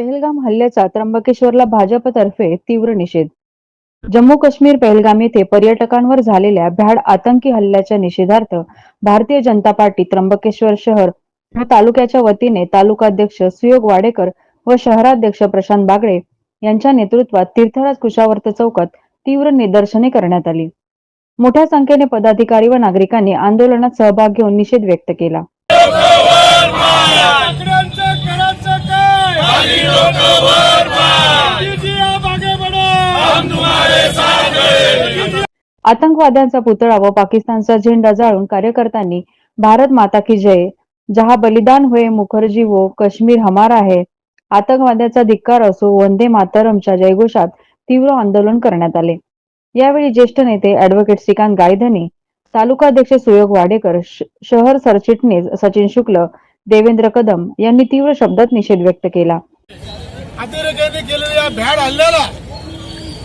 पेहलगाम हल्ल्याचा त्र्यंबकेश्वरला भाजपतर्फे तीव्र निषेध. जम्मू काश्मीर पेहलगाम येथे पर्यटकांवर झालेल्या भ्याड आतंकी हल्ल्याच्या निषेधार्थ भारतीय जनता पार्टी त्र्यंबकेश्वर शहर व तालुक्याच्या वतीने तालुकाध्यक्ष सुयोग वाडेकर व शहराध्यक्ष प्रशांत बागडे यांच्या नेतृत्वात तीर्थराज कुशावर्त चौकात तीव्र निदर्शने करण्यात आली. मोठ्या संख्येने पदाधिकारी व नागरिकांनी आंदोलनात सहभाग घेऊन निषेध व्यक्त केला. आतंकवाद्यांचा पुतळा व पाकिस्तानचा झेंडा जाळून कार्यकर्त्यांनी भारत माता की जय जहा बलिदान होय मुखर्जी वो काश्मीर हमारा आहे आतंकवाद्याचा धिक्कार असो वंदे मातरमच्या जयघोषात तीव्र आंदोलन करण्यात आले. यावेळी ज्येष्ठ नेते अॅडव्होकेट श्रीकांत गायधनी तालुकाध्यक्ष सुयोग वाडेकर शहर सरचिटणीस सचिन शुक्ल देवेंद्र कदम यांनी तीव्र शब्दात निषेध व्यक्त केला. अतिरेक्याने केलेल्या भ्याड हल्ल्याला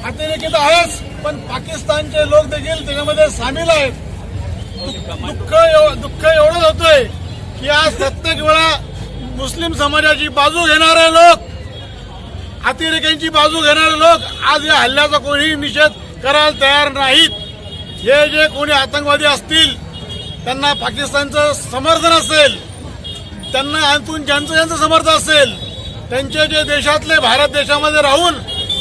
अतिरेकी आहेच. पण पाकिस्तानचे लोक देखील त्याच्यामध्ये सामील आहेत. दुःख एव- दुःख एवढंच होतोय की आज प्रत्येक वेळा मुस्लिम समाजाची बाजू घेणारे लोक अतिरेक्यांची बाजू घेणारे लोक आज या हल्ल्याचा कोणीही निषेध करायला तयार नाहीत. हे जे कोणी आतंकवादी असतील त्यांना पाकिस्तानचं समर्थन असेल त्यांना आतून ज्यांचं ज्यांचं समर्थन असेल त्यांचे जे देशातले भारत देशामध्ये राहून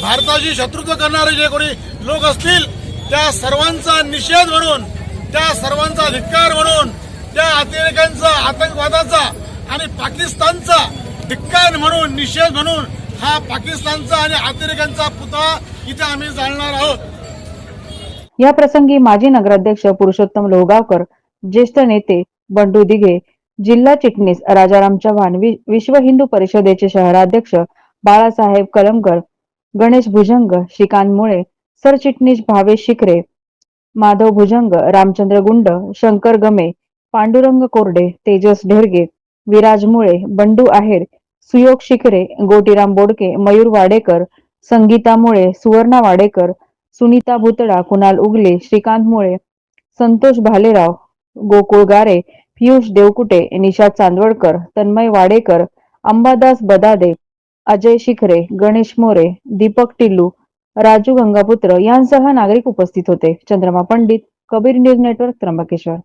भारताशी शत्रुत्व करणारे जे कोणी लोक असतील त्या सर्वांचा निषेध म्हणून त्या सर्वांचा धिक्कार म्हणून त्या अतिरेक्यांचा आतंकवादाचा आणि पाकिस्तानचा धिक्कार म्हणून निषेध म्हणून हा पाकिस्तानचा आणि अतिरेक्यांचा पुतळा इथे आम्ही जाळणार आहोत. या प्रसंगी माजी नगराध्यक्ष पुरुषोत्तम लोहगावकर ज्येष्ठ नेते बंडू दिघे जिल्हा चिटणीस राजाराम चव्हाण विश्व हिंदू परिषदेचे शहराध्यक्ष बाळासाहेब कलमकर गणेश भुजंग श्रीकांत मुळे सरचिटणीस भावेश शिखरे माधव भुजंग रामचंद्र गुंड शंकर गमे पांडुरंग कोरडे तेजस ढेरगे विराज मुळे बंडू आहेर सुयोग शिखरे गोटीराम बोडके मयूर वाडेकर संगीता मुळे सुवर्णा वाडेकर सुनीता भुतडा कुणाल उगले श्रीकांत मुळे संतोष भालेराव गोकुळ गारे पियुष देवकुटे निशा चांदवडकर तन्मय वाडेकर अंबादास बदादे अजय शिखरे गणेश मोरे दीपक टिल्लू राजू गंगापुत्र यांसह नागरिक उपस्थित होते. Chandrama Pandit Kabir news network Trimbakeshwar.